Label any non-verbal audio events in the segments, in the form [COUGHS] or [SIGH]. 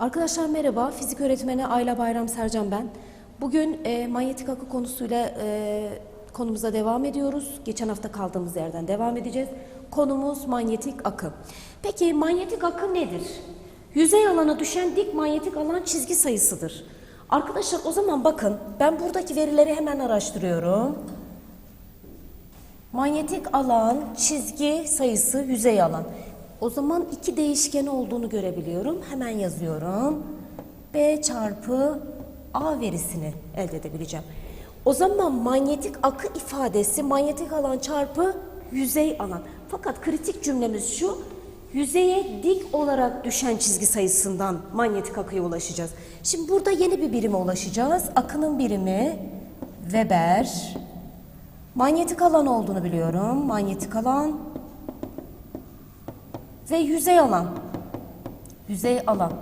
Arkadaşlar merhaba, fizik öğretmeni Ayla Bayram Sercan ben. Bugün e, manyetik akı konusuyla e, konumuza devam ediyoruz. Geçen hafta kaldığımız yerden devam edeceğiz. Konumuz manyetik akı. Peki manyetik akı nedir? Yüzey alana düşen dik manyetik alan çizgi sayısıdır. Arkadaşlar o zaman bakın ben buradaki verileri hemen araştırıyorum. Manyetik alan, çizgi sayısı, yüzey alan. O zaman iki değişken olduğunu görebiliyorum. Hemen yazıyorum. B çarpı A verisini elde edebileceğim. O zaman manyetik akı ifadesi manyetik alan çarpı yüzey alan. Fakat kritik cümlemiz şu. Yüzeye dik olarak düşen çizgi sayısından manyetik akıya ulaşacağız. Şimdi burada yeni bir birime ulaşacağız. Akının birimi Weber. Manyetik alan olduğunu biliyorum. Manyetik alan ve yüzey alan. Yüzey alan.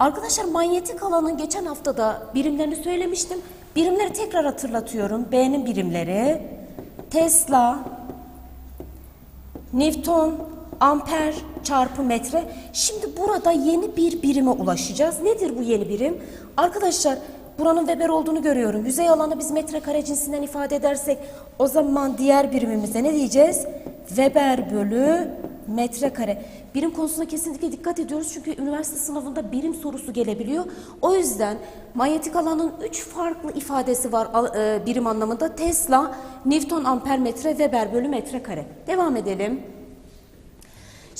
Arkadaşlar manyetik alanın geçen haftada birimlerini söylemiştim. Birimleri tekrar hatırlatıyorum. B'nin birimleri Tesla, Newton, amper çarpı metre. Şimdi burada yeni bir birime ulaşacağız. Nedir bu yeni birim? Arkadaşlar buranın Weber olduğunu görüyorum. Yüzey alanı biz metrekare cinsinden ifade edersek o zaman diğer birimimize ne diyeceğiz? Weber bölü metrekare. Birim konusuna kesinlikle dikkat ediyoruz çünkü üniversite sınavında birim sorusu gelebiliyor. O yüzden manyetik alanın üç farklı ifadesi var e, birim anlamında. Tesla, Newton amper metre, Weber bölü metrekare. Devam edelim.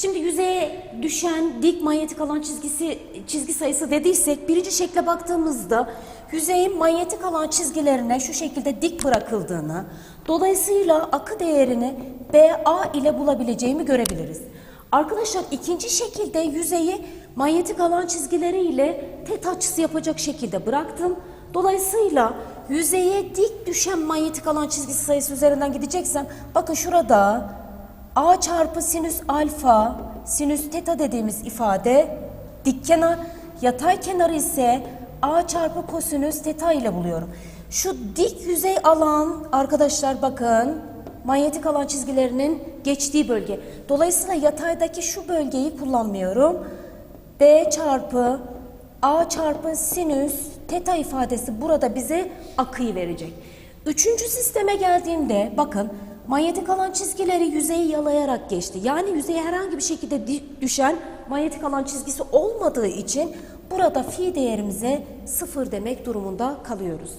Şimdi yüzeye düşen dik manyetik alan çizgisi çizgi sayısı dediysek birinci şekle baktığımızda yüzeyin manyetik alan çizgilerine şu şekilde dik bırakıldığını dolayısıyla akı değerini BA ile bulabileceğimi görebiliriz. Arkadaşlar ikinci şekilde yüzeyi manyetik alan çizgileri ile tet açısı yapacak şekilde bıraktım. Dolayısıyla yüzeye dik düşen manyetik alan çizgisi sayısı üzerinden gideceksem bakın şurada A çarpı sinüs alfa, sinüs teta dediğimiz ifade dik kenar, yatay kenarı ise A çarpı kosinüs teta ile buluyorum. Şu dik yüzey alan arkadaşlar bakın manyetik alan çizgilerinin geçtiği bölge. Dolayısıyla yataydaki şu bölgeyi kullanmıyorum. B çarpı A çarpı sinüs teta ifadesi burada bize akıyı verecek. Üçüncü sisteme geldiğimde bakın manyetik alan çizgileri yüzeyi yalayarak geçti. Yani yüzeye herhangi bir şekilde düşen manyetik alan çizgisi olmadığı için burada fi değerimize sıfır demek durumunda kalıyoruz.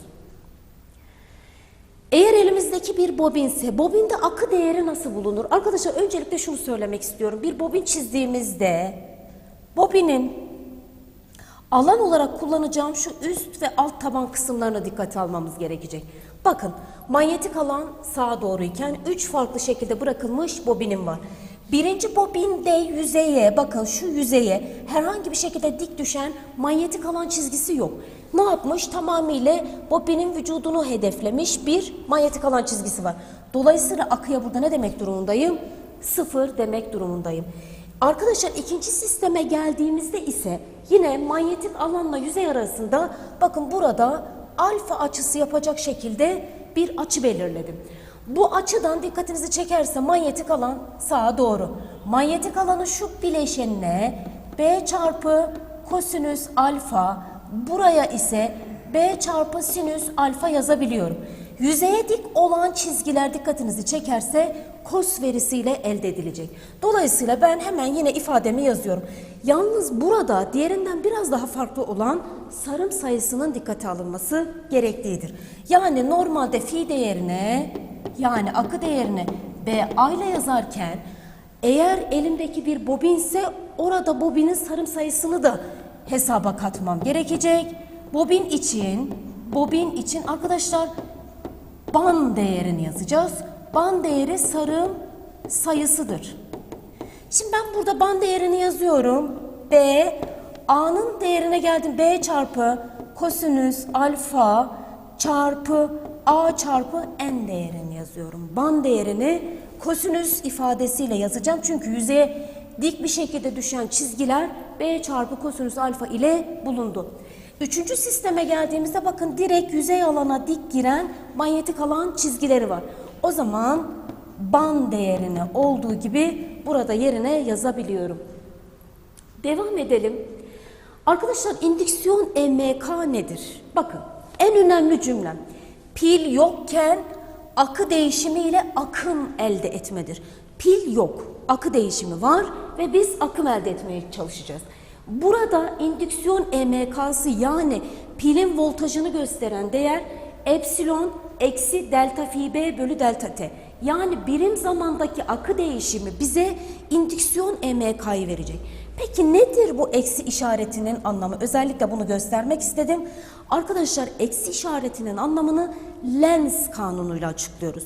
Eğer elimizdeki bir bobinse bobinde akı değeri nasıl bulunur? Arkadaşlar öncelikle şunu söylemek istiyorum. Bir bobin çizdiğimizde bobinin alan olarak kullanacağım şu üst ve alt taban kısımlarına dikkate almamız gerekecek. Bakın manyetik alan sağa doğruyken üç farklı şekilde bırakılmış bobinim var. Birinci bobinde yüzeye bakın şu yüzeye herhangi bir şekilde dik düşen manyetik alan çizgisi yok. Ne yapmış? Tamamıyla bobinin vücudunu hedeflemiş bir manyetik alan çizgisi var. Dolayısıyla akıya burada ne demek durumundayım? Sıfır demek durumundayım. Arkadaşlar ikinci sisteme geldiğimizde ise yine manyetik alanla yüzey arasında bakın burada alfa açısı yapacak şekilde bir açı belirledim. Bu açıdan dikkatinizi çekerse manyetik alan sağa doğru. Manyetik alanın şu bileşenine B çarpı kosinüs alfa buraya ise B çarpı sinüs alfa yazabiliyorum. Yüzeye dik olan çizgiler dikkatinizi çekerse kos verisiyle elde edilecek. Dolayısıyla ben hemen yine ifademi yazıyorum. Yalnız burada diğerinden biraz daha farklı olan sarım sayısının dikkate alınması gereklidir. Yani normalde fi değerine yani akı değerini BA ile yazarken eğer elimdeki bir bobinse orada bobinin sarım sayısını da hesaba katmam gerekecek. Bobin için bobin için arkadaşlar ban değerini yazacağız. Ban değeri sarım sayısıdır. Şimdi ben burada ban değerini yazıyorum. B, A'nın değerine geldim. B çarpı kosinüs alfa çarpı A çarpı N değerini yazıyorum. Ban değerini kosinüs ifadesiyle yazacağım. Çünkü yüzeye dik bir şekilde düşen çizgiler B çarpı kosinüs alfa ile bulundu. Üçüncü sisteme geldiğimizde bakın direkt yüzey alana dik giren manyetik alan çizgileri var. O zaman ban değerini olduğu gibi burada yerine yazabiliyorum. Devam edelim. Arkadaşlar indüksiyon EMK nedir? Bakın en önemli cümlem. Pil yokken akı değişimiyle akım elde etmedir. Pil yok, akı değişimi var ve biz akım elde etmeye çalışacağız. Burada indüksiyon EMK'sı yani pilin voltajını gösteren değer epsilon eksi delta fi b bölü delta t. Yani birim zamandaki akı değişimi bize indüksiyon EMK'yı verecek. Peki nedir bu eksi işaretinin anlamı? Özellikle bunu göstermek istedim. Arkadaşlar eksi işaretinin anlamını Lenz kanunuyla açıklıyoruz.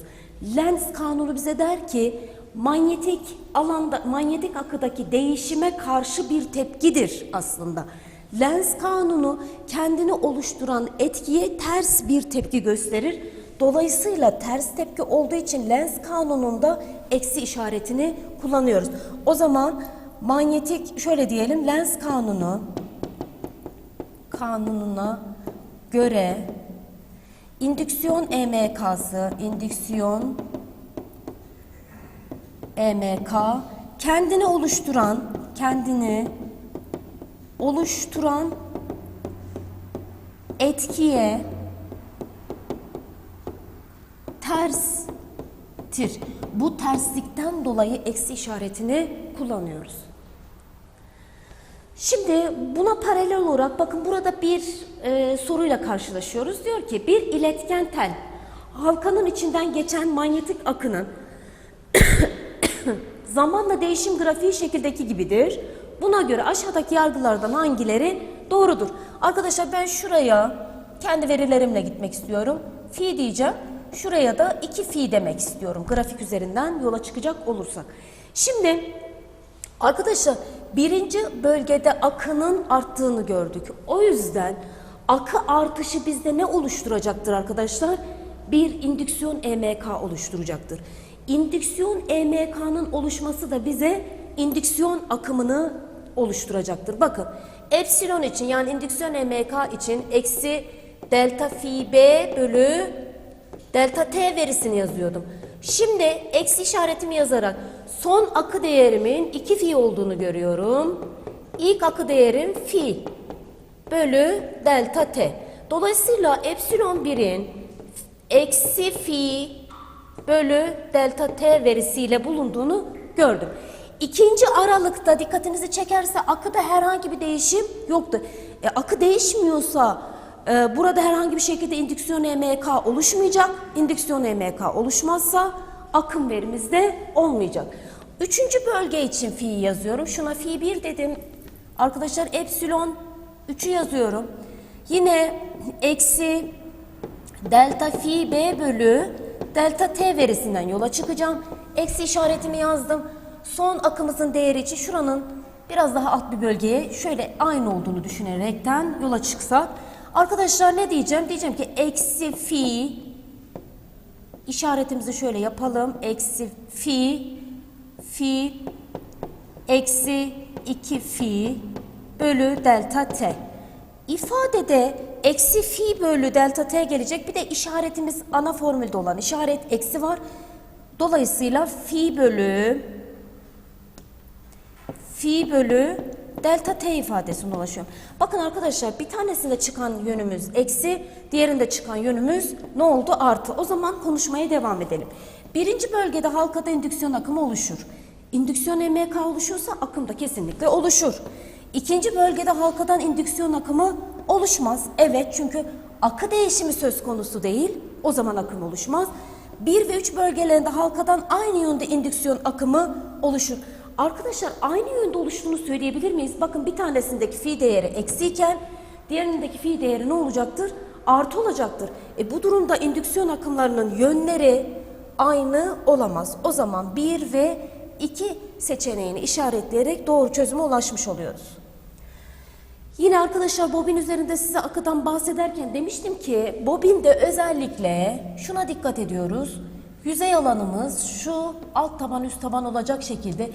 Lenz kanunu bize der ki manyetik alanda manyetik akıdaki değişime karşı bir tepkidir aslında. Lenz kanunu kendini oluşturan etkiye ters bir tepki gösterir. Dolayısıyla ters tepki olduğu için Lenz kanununda eksi işaretini kullanıyoruz. O zaman manyetik şöyle diyelim Lenz kanunu kanununa göre indüksiyon EMK'sı indüksiyon EMK kendini oluşturan kendini oluşturan etkiye terstir. Bu terslikten dolayı eksi işaretini kullanıyoruz. Şimdi buna paralel olarak bakın burada bir e, soruyla karşılaşıyoruz. Diyor ki bir iletken tel halkanın içinden geçen manyetik akının zamanla değişim grafiği şekildeki gibidir. Buna göre aşağıdaki yargılardan hangileri doğrudur? Arkadaşlar ben şuraya kendi verilerimle gitmek istiyorum. Fi diyeceğim. Şuraya da 2 fi demek istiyorum. Grafik üzerinden yola çıkacak olursak. Şimdi arkadaşlar birinci bölgede akının arttığını gördük. O yüzden akı artışı bizde ne oluşturacaktır arkadaşlar? Bir indüksiyon EMK oluşturacaktır. İndüksiyon EMK'nın oluşması da bize indüksiyon akımını oluşturacaktır. Bakın epsilon için yani indüksiyon EMK için eksi delta fi b bölü delta t verisini yazıyordum. Şimdi eksi işaretimi yazarak son akı değerimin 2 fi olduğunu görüyorum. İlk akı değerim fi bölü delta t. Dolayısıyla epsilon 1'in eksi fi bölü delta t verisiyle bulunduğunu gördüm. İkinci aralıkta dikkatinizi çekerse akıda herhangi bir değişim yoktu. E, akı değişmiyorsa e, burada herhangi bir şekilde indüksiyon EMK oluşmayacak. İndüksiyon EMK oluşmazsa akım verimiz de olmayacak. Üçüncü bölge için fi'yi yazıyorum. Şuna fi 1 dedim. Arkadaşlar epsilon 3'ü yazıyorum. Yine eksi delta fi b bölü delta t verisinden yola çıkacağım. Eksi işaretimi yazdım. Son akımızın değeri için şuranın biraz daha alt bir bölgeye şöyle aynı olduğunu düşünerekten yola çıksak. Arkadaşlar ne diyeceğim? Diyeceğim ki eksi fi işaretimizi şöyle yapalım. Eksi fi fi eksi 2 fi bölü delta t. İfadede eksi fi bölü delta t gelecek. Bir de işaretimiz ana formülde olan işaret eksi var. Dolayısıyla fi bölü fi bölü delta t ifadesine ulaşıyorum. Bakın arkadaşlar bir tanesinde çıkan yönümüz eksi, diğerinde çıkan yönümüz ne oldu? Artı. O zaman konuşmaya devam edelim. Birinci bölgede halkada indüksiyon akımı oluşur. İndüksiyon EMK oluşuyorsa akım da kesinlikle oluşur. İkinci bölgede halkadan indüksiyon akımı oluşmaz. Evet çünkü akı değişimi söz konusu değil. O zaman akım oluşmaz. 1 ve 3 bölgelerinde halkadan aynı yönde indüksiyon akımı oluşur. Arkadaşlar aynı yönde oluştuğunu söyleyebilir miyiz? Bakın bir tanesindeki fi değeri eksiyken diğerindeki fi değeri ne olacaktır? Artı olacaktır. E bu durumda indüksiyon akımlarının yönleri aynı olamaz. O zaman 1 ve 2 seçeneğini işaretleyerek doğru çözüme ulaşmış oluyoruz. Yine arkadaşlar bobin üzerinde size akıdan bahsederken demiştim ki bobinde özellikle şuna dikkat ediyoruz. Yüzey alanımız şu alt taban üst taban olacak şekilde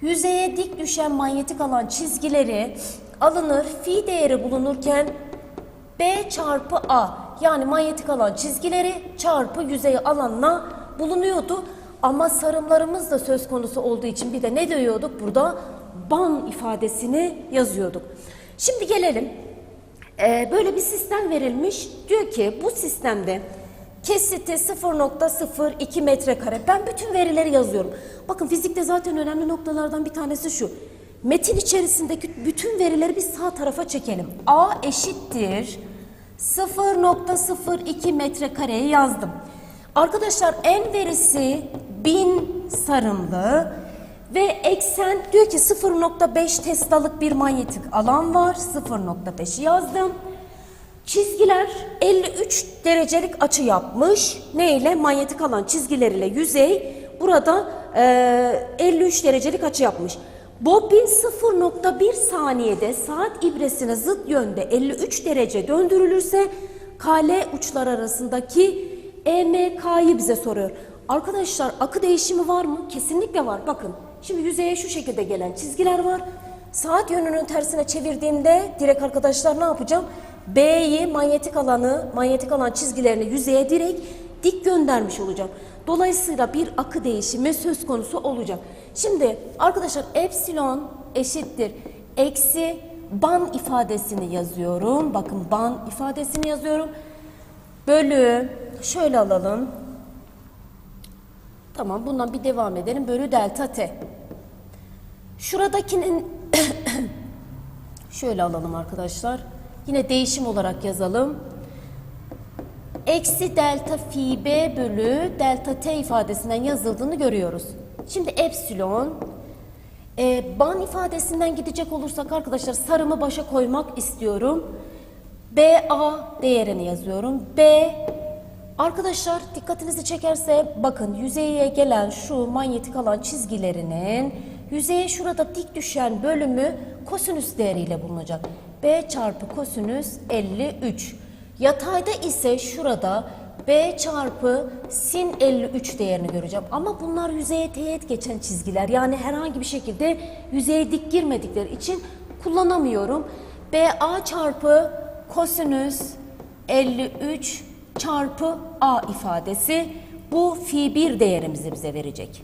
yüzeye dik düşen manyetik alan çizgileri alınır. Fi değeri bulunurken B çarpı A yani manyetik alan çizgileri çarpı yüzey alanına bulunuyordu. Ama sarımlarımız da söz konusu olduğu için bir de ne diyorduk burada? Ban ifadesini yazıyorduk. Şimdi gelelim. Ee, böyle bir sistem verilmiş. Diyor ki bu sistemde kesiti 0.02 metrekare. Ben bütün verileri yazıyorum. Bakın fizikte zaten önemli noktalardan bir tanesi şu. Metin içerisindeki bütün verileri bir sağ tarafa çekelim. A eşittir 0.02 metrekareyi yazdım. Arkadaşlar en verisi 1000 sarımlı ve eksen diyor ki 0.5 teslalık bir manyetik alan var. 0.5'i yazdım. Çizgiler 53 derecelik açı yapmış. Ne ile? Manyetik alan çizgileriyle yüzey burada e, 53 derecelik açı yapmış. Bobin 0.1 saniyede saat ibresine zıt yönde 53 derece döndürülürse kale uçlar arasındaki EMK'yı bize soruyor. Arkadaşlar akı değişimi var mı? Kesinlikle var. Bakın şimdi yüzeye şu şekilde gelen çizgiler var. Saat yönünün tersine çevirdiğimde direkt arkadaşlar ne yapacağım? B'yi manyetik alanı, manyetik alan çizgilerini yüzeye direkt dik göndermiş olacağım. Dolayısıyla bir akı değişimi söz konusu olacak. Şimdi arkadaşlar epsilon eşittir eksi ban ifadesini yazıyorum. Bakın ban ifadesini yazıyorum. Bölü şöyle alalım. Tamam bundan bir devam edelim. Bölü delta t. Şuradakinin [COUGHS] şöyle alalım arkadaşlar. Yine değişim olarak yazalım. Eksi delta fi b bölü delta t ifadesinden yazıldığını görüyoruz. Şimdi epsilon e, ban ifadesinden gidecek olursak arkadaşlar sarımı başa koymak istiyorum. BA değerini yazıyorum. B arkadaşlar dikkatinizi çekerse bakın yüzeye gelen şu manyetik alan çizgilerinin yüzeye şurada dik düşen bölümü kosinüs değeriyle bulunacak. B çarpı kosinüs 53. Yatayda ise şurada B çarpı sin 53 değerini göreceğim. Ama bunlar yüzeye teğet geçen çizgiler. Yani herhangi bir şekilde yüzeye dik girmedikleri için kullanamıyorum. BA çarpı kosinüs 53 çarpı A ifadesi bu fi 1 değerimizi bize verecek.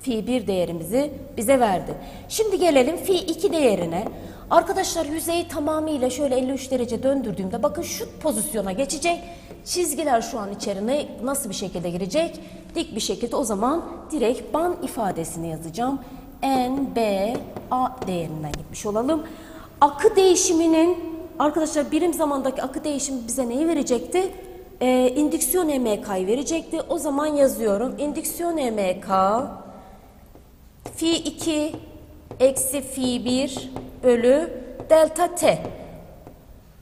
Fi 1 değerimizi bize verdi. Şimdi gelelim fi 2 değerine. Arkadaşlar yüzeyi tamamıyla şöyle 53 derece döndürdüğümde bakın şu pozisyona geçecek. Çizgiler şu an içerine nasıl bir şekilde girecek? Dik bir şekilde o zaman direkt ban ifadesini yazacağım. N, B, A değerinden gitmiş olalım. Akı değişiminin arkadaşlar birim zamandaki akı değişimi bize neyi verecekti? Ee, indüksiyon EMK'yı verecekti. O zaman yazıyorum. İndüksiyon EMK fi 2 eksi fi 1 bölü delta t.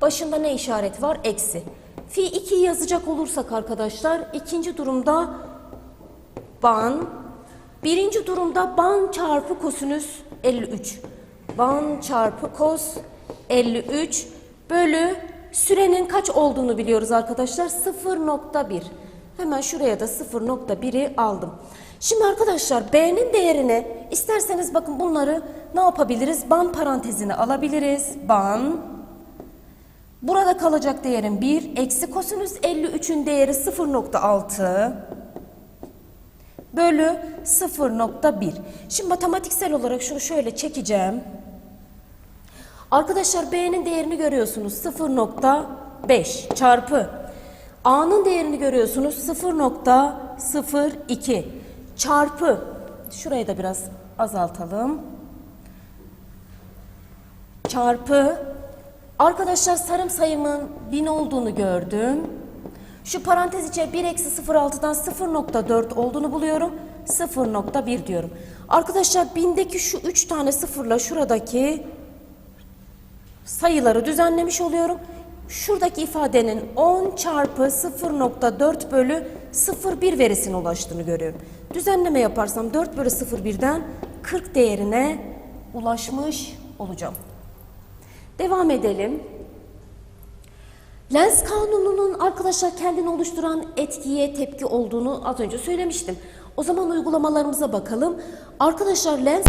Başında ne işareti var? Eksi. Fi 2'yi yazacak olursak arkadaşlar ikinci durumda ban, birinci durumda ban çarpı kosinüs 53. Ban çarpı kos 53 bölü sürenin kaç olduğunu biliyoruz arkadaşlar. 0.1. Hemen şuraya da 0.1'i aldım. Şimdi arkadaşlar B'nin değerini isterseniz bakın bunları ne yapabiliriz? Ban parantezine alabiliriz. Ban. Burada kalacak değerim 1. Eksi kosinüs 53'ün değeri 0.6 bölü 0.1. Şimdi matematiksel olarak şunu şöyle çekeceğim. Arkadaşlar B'nin değerini görüyorsunuz 0.5 çarpı A'nın değerini görüyorsunuz 0.02 çarpı şurayı da biraz azaltalım. Çarpı arkadaşlar sarım sayımın 1000 olduğunu gördüm. Şu parantez içe 1 eksi 0.6'dan 0.4 olduğunu buluyorum. 0.1 diyorum. Arkadaşlar bindeki şu 3 tane sıfırla şuradaki sayıları düzenlemiş oluyorum. Şuradaki ifadenin 10 çarpı 0.4 bölü 0,1 verisine ulaştığını görüyorum. Düzenleme yaparsam 4 bölü 0,1'den 40 değerine ulaşmış olacağım. Devam edelim. Lens kanununun arkadaşlar kendini oluşturan etkiye tepki olduğunu az önce söylemiştim. O zaman uygulamalarımıza bakalım. Arkadaşlar lens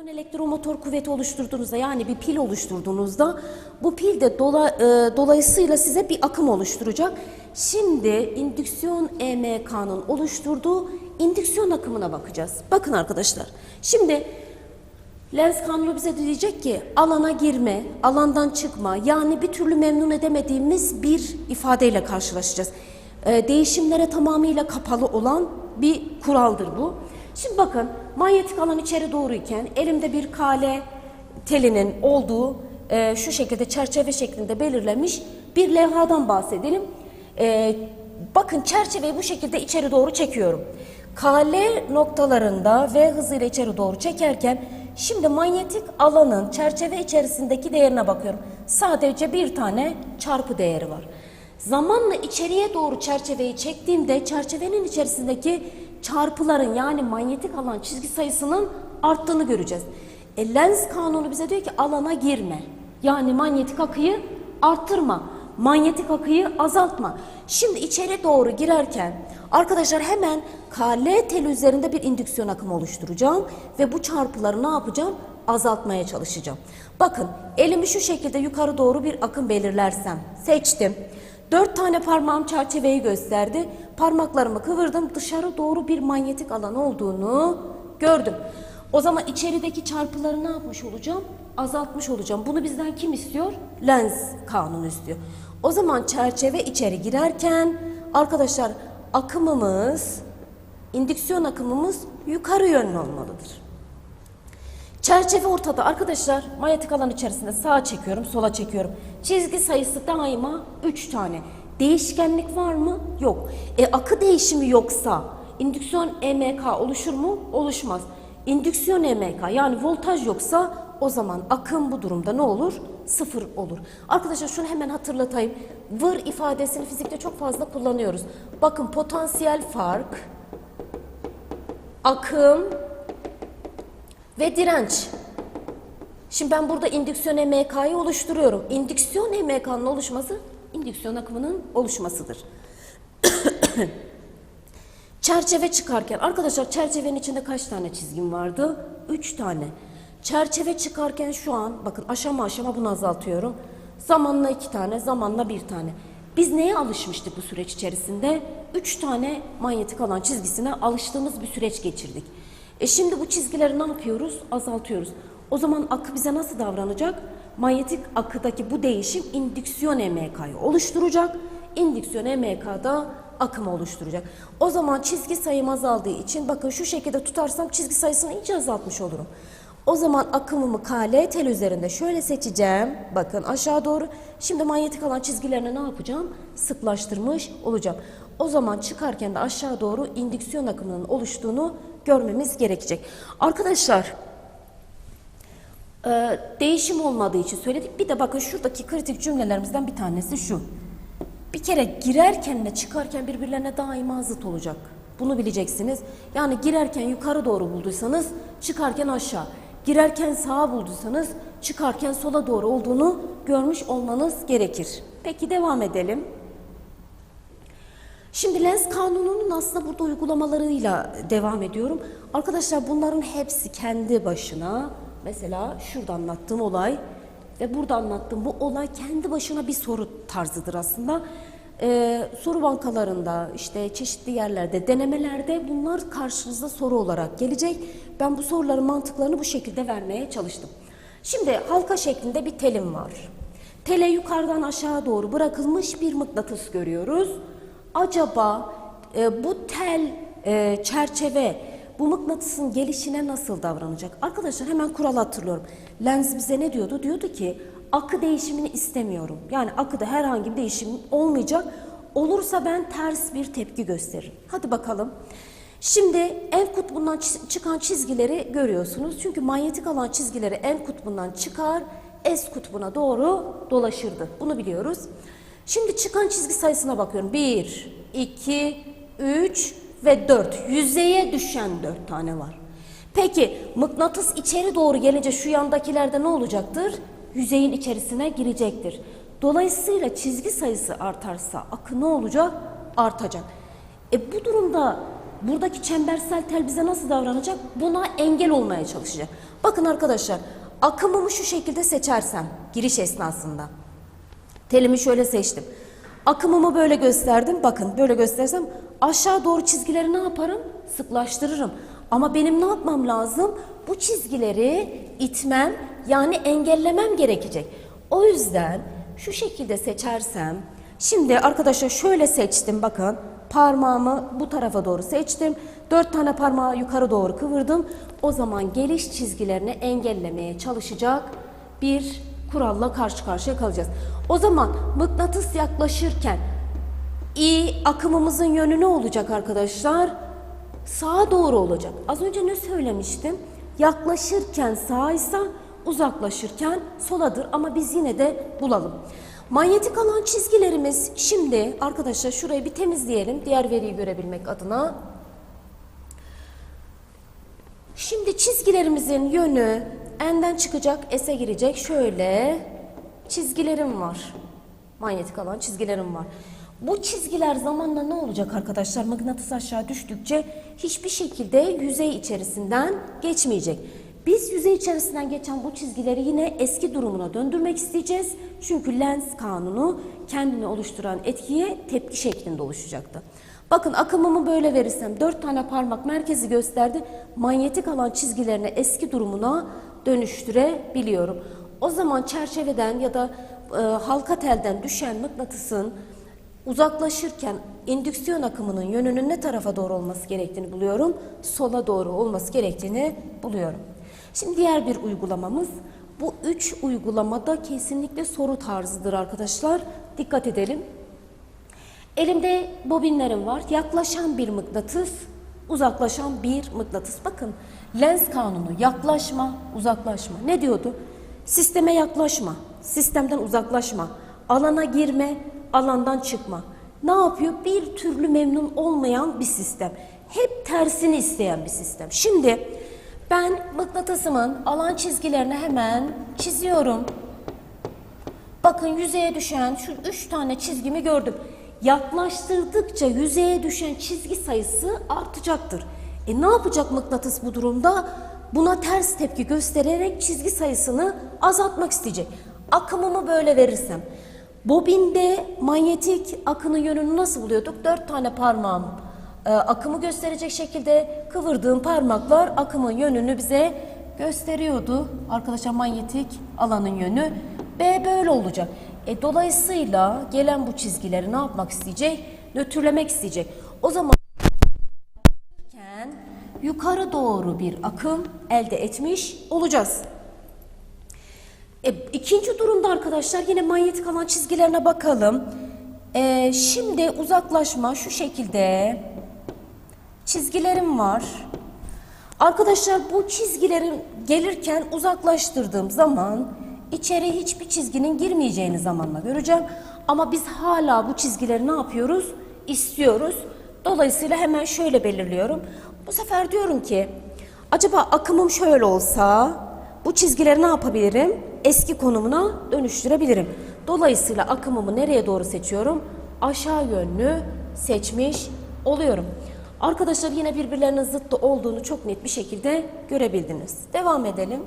indüksiyon elektromotor kuvveti oluşturduğunuzda yani bir pil oluşturduğunuzda bu pil de dola, e, dolayısıyla size bir akım oluşturacak. Şimdi indüksiyon EMK'nın oluşturduğu indüksiyon akımına bakacağız. Bakın arkadaşlar. Şimdi Lens kanunu bize diyecek ki alana girme, alandan çıkma yani bir türlü memnun edemediğimiz bir ifadeyle karşılaşacağız. Ee, değişimlere tamamıyla kapalı olan bir kuraldır bu. Şimdi bakın manyetik alan içeri doğruyken elimde bir kale telinin olduğu e, şu şekilde çerçeve şeklinde belirlenmiş bir levhadan bahsedelim. E, bakın çerçeveyi bu şekilde içeri doğru çekiyorum. Kale noktalarında V hızıyla içeri doğru çekerken şimdi manyetik alanın çerçeve içerisindeki değerine bakıyorum. Sadece bir tane çarpı değeri var. Zamanla içeriye doğru çerçeveyi çektiğimde çerçevenin içerisindeki çarpıların yani manyetik alan çizgi sayısının arttığını göreceğiz. E, lens kanunu bize diyor ki alana girme. Yani manyetik akıyı arttırma. Manyetik akıyı azaltma. Şimdi içeri doğru girerken arkadaşlar hemen KL tel üzerinde bir indüksiyon akımı oluşturacağım ve bu çarpıları ne yapacağım? Azaltmaya çalışacağım. Bakın elimi şu şekilde yukarı doğru bir akım belirlersem seçtim. Dört tane parmağım çerçeveyi gösterdi. Parmaklarımı kıvırdım. Dışarı doğru bir manyetik alan olduğunu gördüm. O zaman içerideki çarpıları ne yapmış olacağım? Azaltmış olacağım. Bunu bizden kim istiyor? Lens kanunu istiyor. O zaman çerçeve içeri girerken arkadaşlar akımımız, indüksiyon akımımız yukarı yönlü olmalıdır. Çerçeve ortada arkadaşlar manyetik alan içerisinde sağa çekiyorum sola çekiyorum. Çizgi sayısı daima 3 tane. Değişkenlik var mı? Yok. E akı değişimi yoksa indüksiyon EMK oluşur mu? Oluşmaz. İndüksiyon EMK yani voltaj yoksa o zaman akım bu durumda ne olur? Sıfır olur. Arkadaşlar şunu hemen hatırlatayım. Vır ifadesini fizikte çok fazla kullanıyoruz. Bakın potansiyel fark, akım, ve direnç. Şimdi ben burada indüksiyon EMK'yı oluşturuyorum. İndüksiyon EMK'nın oluşması indüksiyon akımının oluşmasıdır. [COUGHS] Çerçeve çıkarken arkadaşlar çerçevenin içinde kaç tane çizgim vardı? Üç tane. Çerçeve çıkarken şu an bakın aşama aşama bunu azaltıyorum. Zamanla iki tane, zamanla bir tane. Biz neye alışmıştık bu süreç içerisinde? Üç tane manyetik alan çizgisine alıştığımız bir süreç geçirdik. E şimdi bu çizgileri ne yapıyoruz? Azaltıyoruz. O zaman akı bize nasıl davranacak? Manyetik akıdaki bu değişim indüksiyon EMK'yı oluşturacak. İndüksiyon EMK'da akımı oluşturacak. O zaman çizgi sayım azaldığı için bakın şu şekilde tutarsam çizgi sayısını iyice azaltmış olurum. O zaman akımımı KL tel üzerinde şöyle seçeceğim. Bakın aşağı doğru. Şimdi manyetik alan çizgilerini ne yapacağım? Sıklaştırmış olacağım. O zaman çıkarken de aşağı doğru indüksiyon akımının oluştuğunu görmemiz gerekecek. Arkadaşlar e, değişim olmadığı için söyledik. Bir de bakın şuradaki kritik cümlelerimizden bir tanesi şu. Bir kere girerken ve çıkarken birbirlerine daima zıt olacak. Bunu bileceksiniz. Yani girerken yukarı doğru bulduysanız çıkarken aşağı. Girerken sağa bulduysanız çıkarken sola doğru olduğunu görmüş olmanız gerekir. Peki devam edelim. Şimdi lens kanununun aslında burada uygulamalarıyla devam ediyorum. Arkadaşlar bunların hepsi kendi başına mesela şurada anlattığım olay ve burada anlattığım bu olay kendi başına bir soru tarzıdır aslında. Ee, soru bankalarında işte çeşitli yerlerde denemelerde bunlar karşınıza soru olarak gelecek. Ben bu soruların mantıklarını bu şekilde vermeye çalıştım. Şimdi halka şeklinde bir telim var. Tele yukarıdan aşağı doğru bırakılmış bir mıknatıs görüyoruz acaba e, bu tel e, çerçeve bu mıknatısın gelişine nasıl davranacak? Arkadaşlar hemen kural hatırlıyorum. Lens bize ne diyordu? Diyordu ki akı değişimini istemiyorum. Yani akıda herhangi bir değişim olmayacak. Olursa ben ters bir tepki gösteririm. Hadi bakalım. Şimdi en kutbundan çıkan çizgileri görüyorsunuz. Çünkü manyetik alan çizgileri en kutbundan çıkar, S kutbuna doğru dolaşırdı. Bunu biliyoruz. Şimdi çıkan çizgi sayısına bakıyorum. 1, 2, 3 ve 4. Yüzeye düşen 4 tane var. Peki mıknatıs içeri doğru gelince şu yandakilerde ne olacaktır? Yüzeyin içerisine girecektir. Dolayısıyla çizgi sayısı artarsa akı ne olacak? Artacak. E bu durumda buradaki çembersel tel bize nasıl davranacak? Buna engel olmaya çalışacak. Bakın arkadaşlar akımımı şu şekilde seçersem giriş esnasında. Telimi şöyle seçtim. Akımımı böyle gösterdim. Bakın böyle göstersem aşağı doğru çizgileri ne yaparım? Sıklaştırırım. Ama benim ne yapmam lazım? Bu çizgileri itmem yani engellemem gerekecek. O yüzden şu şekilde seçersem şimdi arkadaşlar şöyle seçtim bakın. Parmağımı bu tarafa doğru seçtim. Dört tane parmağı yukarı doğru kıvırdım. O zaman geliş çizgilerini engellemeye çalışacak bir kuralla karşı karşıya kalacağız. O zaman mıknatıs yaklaşırken i akımımızın yönü ne olacak arkadaşlar? Sağa doğru olacak. Az önce ne söylemiştim? Yaklaşırken sağysa uzaklaşırken soladır ama biz yine de bulalım. Manyetik alan çizgilerimiz şimdi arkadaşlar şurayı bir temizleyelim diğer veriyi görebilmek adına. Şimdi çizgilerimizin yönü N'den çıkacak, S'e girecek. Şöyle çizgilerim var. Manyetik alan çizgilerim var. Bu çizgiler zamanla ne olacak arkadaşlar? Mıknatıs aşağı düştükçe hiçbir şekilde yüzey içerisinden geçmeyecek. Biz yüzey içerisinden geçen bu çizgileri yine eski durumuna döndürmek isteyeceğiz. Çünkü lens kanunu kendini oluşturan etkiye tepki şeklinde oluşacaktı. Bakın akımımı böyle verirsem dört tane parmak merkezi gösterdi. Manyetik alan çizgilerini eski durumuna dönüştürebiliyorum. O zaman çerçeveden ya da e, halka telden düşen mıknatısın uzaklaşırken indüksiyon akımının yönünün ne tarafa doğru olması gerektiğini buluyorum. Sola doğru olması gerektiğini buluyorum. Şimdi diğer bir uygulamamız. Bu üç uygulamada kesinlikle soru tarzıdır arkadaşlar. Dikkat edelim. Elimde bobinlerim var. Yaklaşan bir mıknatıs, uzaklaşan bir mıknatıs. Bakın lens kanunu yaklaşma, uzaklaşma. Ne diyordu? Sisteme yaklaşma, sistemden uzaklaşma. Alana girme, alandan çıkma. Ne yapıyor? Bir türlü memnun olmayan bir sistem. Hep tersini isteyen bir sistem. Şimdi ben mıknatısımın alan çizgilerini hemen çiziyorum. Bakın yüzeye düşen şu üç tane çizgimi gördüm. Yaklaştırdıkça yüzeye düşen çizgi sayısı artacaktır. E ne yapacak mıknatıs bu durumda? Buna ters tepki göstererek çizgi sayısını azaltmak isteyecek. Akımımı böyle verirsem. Bobinde manyetik akının yönünü nasıl buluyorduk? Dört tane parmağım e, akımı gösterecek şekilde kıvırdığım parmaklar akımın yönünü bize gösteriyordu. Arkadaşlar manyetik alanın yönü B böyle olacak. E, dolayısıyla gelen bu çizgileri ne yapmak isteyecek? Nötrlemek isteyecek. O zaman yukarı doğru bir akım elde etmiş olacağız. E, ikinci durumda arkadaşlar yine manyetik alan çizgilerine bakalım. E, şimdi uzaklaşma şu şekilde çizgilerim var. Arkadaşlar bu çizgilerin gelirken uzaklaştırdığım zaman içeri hiçbir çizginin girmeyeceğini zamanla göreceğim. Ama biz hala bu çizgileri ne yapıyoruz? İstiyoruz. Dolayısıyla hemen şöyle belirliyorum. Bu sefer diyorum ki acaba akımım şöyle olsa bu çizgileri ne yapabilirim? Eski konumuna dönüştürebilirim. Dolayısıyla akımımı nereye doğru seçiyorum? Aşağı yönlü seçmiş oluyorum. Arkadaşlar yine birbirlerinin zıttı olduğunu çok net bir şekilde görebildiniz. Devam edelim.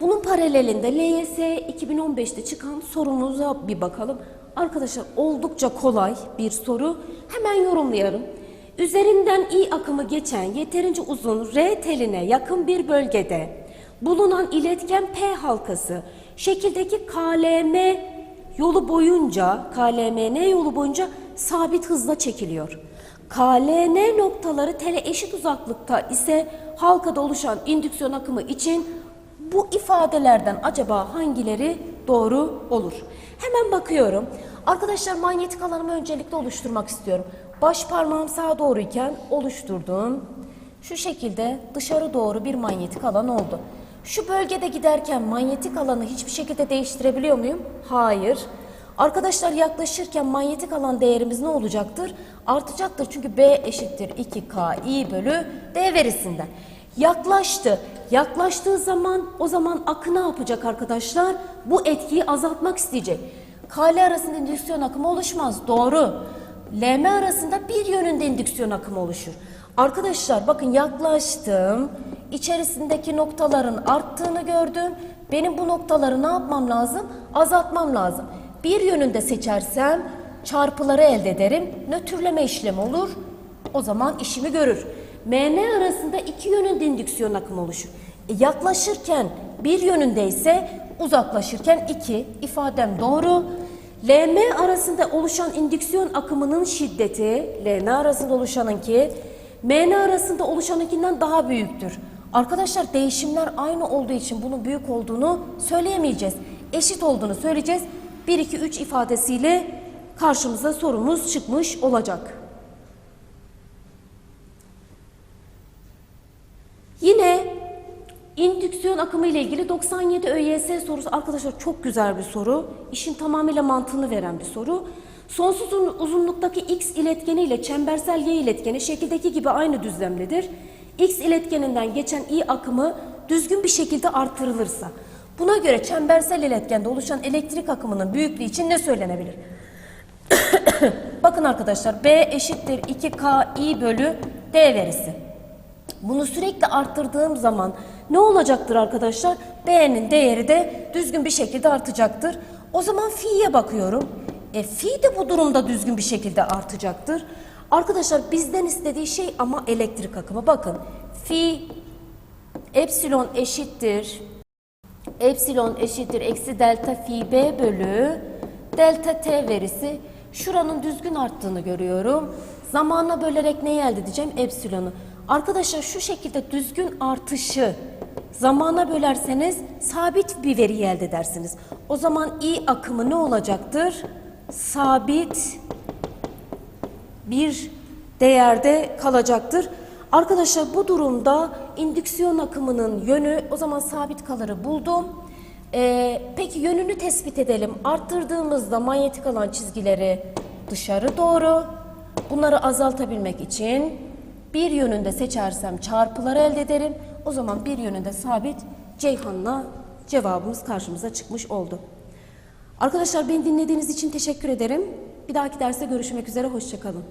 Bunun paralelinde LYS 2015'te çıkan sorumuza bir bakalım. Arkadaşlar oldukça kolay bir soru. Hemen yorumlayalım. Üzerinden I akımı geçen yeterince uzun R teline yakın bir bölgede bulunan iletken P halkası şekildeki KLM yolu boyunca KLMN yolu boyunca sabit hızla çekiliyor. KLN noktaları tele eşit uzaklıkta ise halkada oluşan indüksiyon akımı için bu ifadelerden acaba hangileri doğru olur? Hemen bakıyorum. Arkadaşlar manyetik alanımı öncelikle oluşturmak istiyorum. Baş parmağım sağa doğruyken oluşturdum. Şu şekilde dışarı doğru bir manyetik alan oldu. Şu bölgede giderken manyetik alanı hiçbir şekilde değiştirebiliyor muyum? Hayır. Arkadaşlar yaklaşırken manyetik alan değerimiz ne olacaktır? Artacaktır çünkü B eşittir 2K I bölü D verisinden. Yaklaştı. Yaklaştığı zaman o zaman akı ne yapacak arkadaşlar? Bu etkiyi azaltmak isteyecek. Kale arasında indüksiyon akımı oluşmaz. Doğru. LM arasında bir yönünde indüksiyon akımı oluşur. Arkadaşlar bakın yaklaştım. İçerisindeki noktaların arttığını gördüm. Benim bu noktaları ne yapmam lazım? Azaltmam lazım. Bir yönünde seçersem çarpıları elde ederim. Nötrleme işlemi olur. O zaman işimi görür. MN arasında iki yönünde indüksiyon akımı oluşur. E, yaklaşırken bir yönündeyse uzaklaşırken iki. ifadem doğru. LM arasında oluşan indüksiyon akımının şiddeti, LM arasında oluşanınki, MN arasında oluşanınkinden daha büyüktür. Arkadaşlar değişimler aynı olduğu için bunun büyük olduğunu söyleyemeyeceğiz. Eşit olduğunu söyleyeceğiz. 1, 2, 3 ifadesiyle karşımıza sorumuz çıkmış olacak. Yine indüksiyon akımı ile ilgili 97 ÖYS sorusu arkadaşlar çok güzel bir soru. İşin tamamıyla mantığını veren bir soru. Sonsuz uzun- uzunluktaki x iletkeni ile çembersel y iletkeni şekildeki gibi aynı düzlemdedir. X iletkeninden geçen i akımı düzgün bir şekilde artırılırsa buna göre çembersel iletkende oluşan elektrik akımının büyüklüğü için ne söylenebilir? [COUGHS] Bakın arkadaşlar B eşittir 2K i bölü D verisi. Bunu sürekli arttırdığım zaman ne olacaktır arkadaşlar? B'nin değeri de düzgün bir şekilde artacaktır. O zaman fi'ye bakıyorum. E fi de bu durumda düzgün bir şekilde artacaktır. Arkadaşlar bizden istediği şey ama elektrik akımı. Bakın fi epsilon eşittir. Epsilon eşittir eksi delta fi b bölü delta t verisi. Şuranın düzgün arttığını görüyorum. Zamana bölerek neyi elde edeceğim? Epsilonu. Arkadaşlar şu şekilde düzgün artışı zamana bölerseniz sabit bir veri elde edersiniz. O zaman i akımı ne olacaktır? Sabit bir değerde kalacaktır. Arkadaşlar bu durumda indüksiyon akımının yönü o zaman sabit kalırı buldum. Ee, peki yönünü tespit edelim. Arttırdığımızda manyetik alan çizgileri dışarı doğru. Bunları azaltabilmek için bir yönünde seçersem çarpıları elde ederim. O zaman bir yönünde sabit Ceyhan'la cevabımız karşımıza çıkmış oldu. Arkadaşlar beni dinlediğiniz için teşekkür ederim. Bir dahaki derste görüşmek üzere. Hoşçakalın.